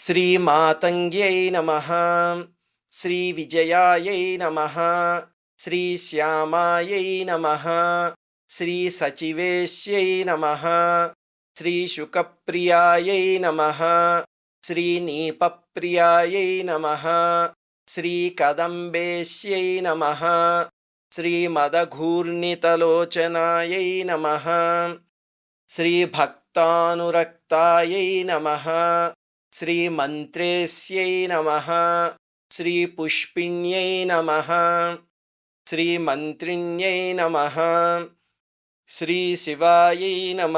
శ్రీమాతంగ్యై నమ శ్రీవిజయాయై నమ శ్రీశ్యామాయై నమ శ్రీసచివేశ్యై నమ శ్రీశుకప్రియాయై నమ శ్రీనీపప్రియాయై నమ శ్రీకదంబేశ్యై నమ శ్రీమదఘూర్ణితలోచనాయై నమ శ్రీభక్తానురక్తాయై నమ శ్రీమంత్రేస్యై నమ శ్రీపుష్పిణ్యై నమ శ్రీమంత్రిణ్యై నమ శ్రీశివాయై నమ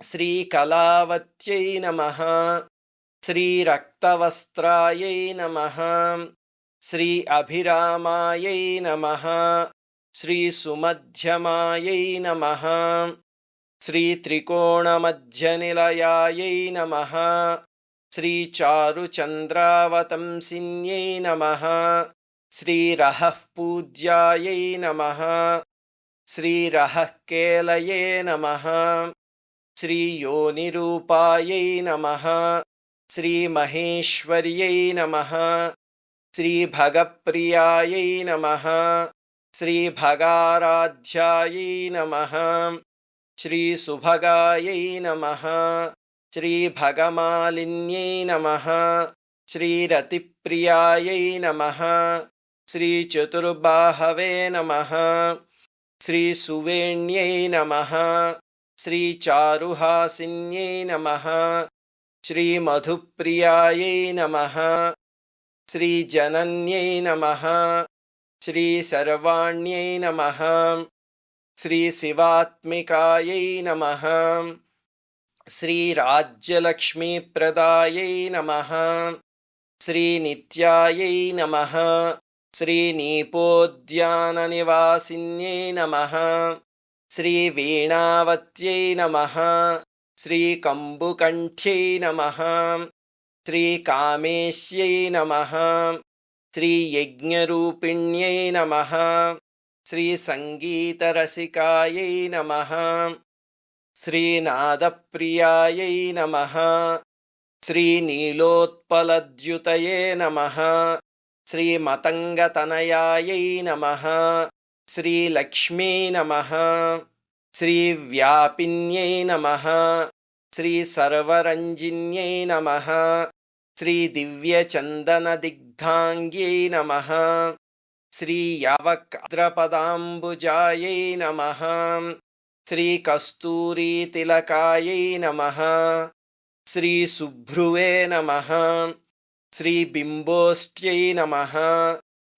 శ్రీకళావత్యై నమ శ్రీరక్తవస్త్రాయై నమ శ్రీ అభిరామాయై నమ శ్రీసుమధ్యమాయై నమ श्रीत्रिकोणमध्यनिलयायै नमः। श्रीचारुचन्द्रावतंसिन्यै नमः। श्रीरहः पूज्यायै नमः। श्रीरहः केलये नमः। श्रीयोनिरूपायै नमः। श्रीमहेश्वर्यै नमः। श्रीभगप्रियायै नमः। श्रीभगाराध्यायै नमः। श्रीसुभगायै नमः श्रीभगमालिन्यै नमः श्रीरतिप्रियायै नमः श्रीचतुर्बाहवे नमः श्रीसुवेण्यै नमः श्रीचारुहासिन्यै नमः श्रीमधुप्रियायै नमः श्रीजनन्यै नमः श्रीसर्वाण्यै नमः। నమ శ్రీశివాత్మికాయై నమ శ్రీరాజ్యలక్ష్మీప్రదాయై నమ శ్రీనిత్యాయై నమ శ్రీనీపోద్యాననివాసిన్యై నమ శ్రీవీణావత్యై నమ శ్రీకంబుకంఠ్యై నమ శ్రీకామేశ్యై నమ శ్రీయజ్ఞరూపిణ్యై శ్రీ సంగీతరసికాయై నమ శ్రీనాదప్రియాయై నమ శ్రీనీలోత్పలద్యుతయే నమ శ్రీమతంగతనయాయై నమ శ్రీలక్ష్మీ నమ శ్రీవ్యాపిన్యై నమ శ్రీసర్వరంజిన్యై నమ శ్రీదివ్యచందనదిగ్ధాంగ్యై నమ श्रीयावक्द्रपदाम्बुजायै नमः श्रीकस्तूरीतिलकायै नमः श्रीसुभ्रुवे नमः श्रीबिम्बोष्ट्यै नमः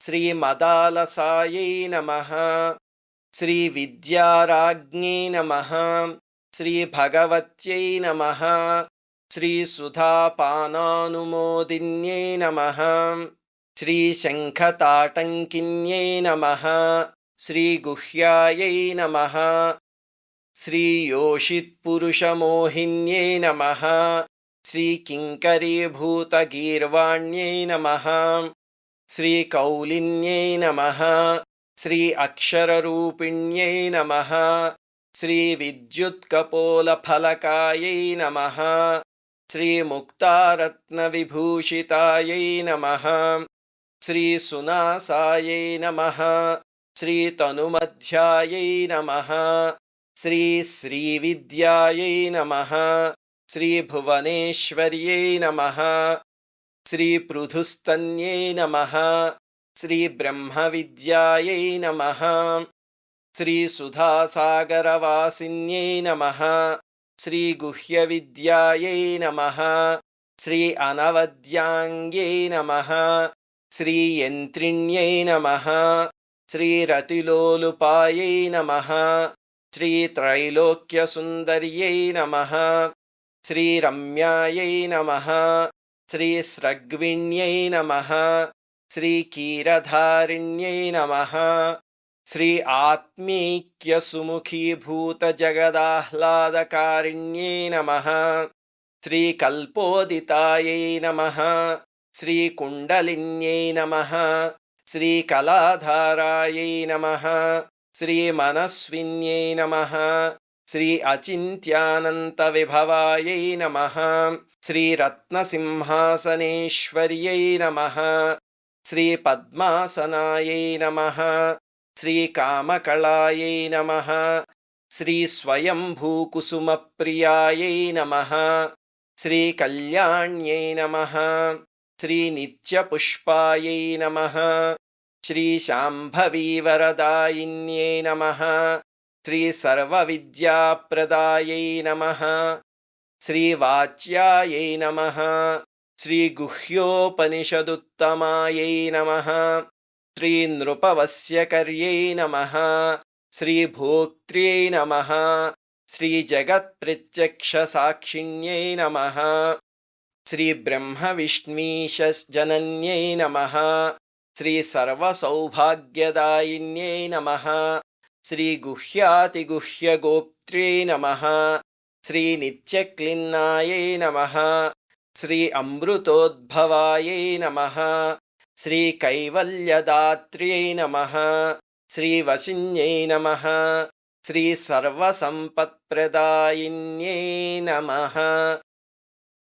श्रीमदालसायै नमः श्रीविद्याराज्ञै नमः श्रीभगवत्यै नमः श्रीसुधापानानुमोदिन्यै नमः శ్రీశంఖతాటంకిన్యై నమ శ్రీగుహ్యాయై నమ శ్రీయోషిత్పురుషమోహిన్యై నమ శ్రీకింకరీభూతగీర్వాణ్యై నమ శ్రీకౌలిన్యై నమ శ్రీ అక్షరరూపిణ్యై నమ శ్రీవిద్యుత్కపోలఫలకాయై నమ శ్రీముక్తారత్నవిభూషితాయై నమ శ్రీసునాసాయై నమ శ్రీతనుమధ్యాయై నమ శ్రీ శ్రీవిద్యాయై నమ శ్రీభువనేశ్వర్యై నమ శ్రీపృథుస్తన్యై నమ శ్రీబ్రహ్మవిద్యాయై నమ శ్రీసుధాసాగరవాసిన్యై నమ శ్రీగుహ్యవిద్యాయై నమ శ్రీ అనవద్యాంగ్యై నమ శ్రీయంత్రిణ్యై నమ శ్రీరతిలోలుపాయై నమ శ్రీత్రైలోక్యసుందర్యై నమ శ్రీరమ్యాయై నమ శ్రీస్రగ్విణ్యై నమ శ్రీకీరధారిణ్యై నమ శ్రీ ఆత్మీక్యసుముఖీభూతజగదాహ్లాదకారిణ్యై నమ శ్రీకల్పోదితాయై నమ శ్రీకుండలిన్యై నమ శ్రీకళాధారాయై నమ శ్రీమనస్విన్యై నమ శ్రీ అచింత్యానంత విభవాయై నమ శ్రీరత్నసింహాసనేశ్వర్యై నమ శ్రీపద్మాసనాయై నమ శ్రీకామకళాయై నమ శ్రీస్వయంభూకుసుమప్రియాయై నమ శ్రీకల్యాణ్యై నమ శ్రీనిత్యపుష్పాయై నమః శ్రీశాంభవీవరదాయిన్యై నమః శ్రీసర్వవిద్యాప్రదాయై నమ శ్రీవాచ్యాయై నమ శ్రీగుహ్యోపనిషదుత్తమాయై నమ శ్రీనృపవస్యకర్యై నమ శ్రీభోక్త్ర్యై నమ శ్రీజగత్ప్రత్యక్షసాక్షిణ్యై నమ శ్రీబ్రహ్మవిష్ణీశజనన్యై నమః. శ్రీసర్వసౌభాగ్యదాయిన్యై నమః. శ్రీగుహ్యాతిగుహ్యగోప్త్ర్యై నమః. శ్రీనిత్యక్లిన్నాయై నమః. శ్రీ అమృతోద్భవాయై నమః. శ్రీకైవల్యదాత్ర్యై నమః. శ్రీవశిన్యై నమః. శ్రీసర్వసంపత్ప్రదాయిన్యై నమః.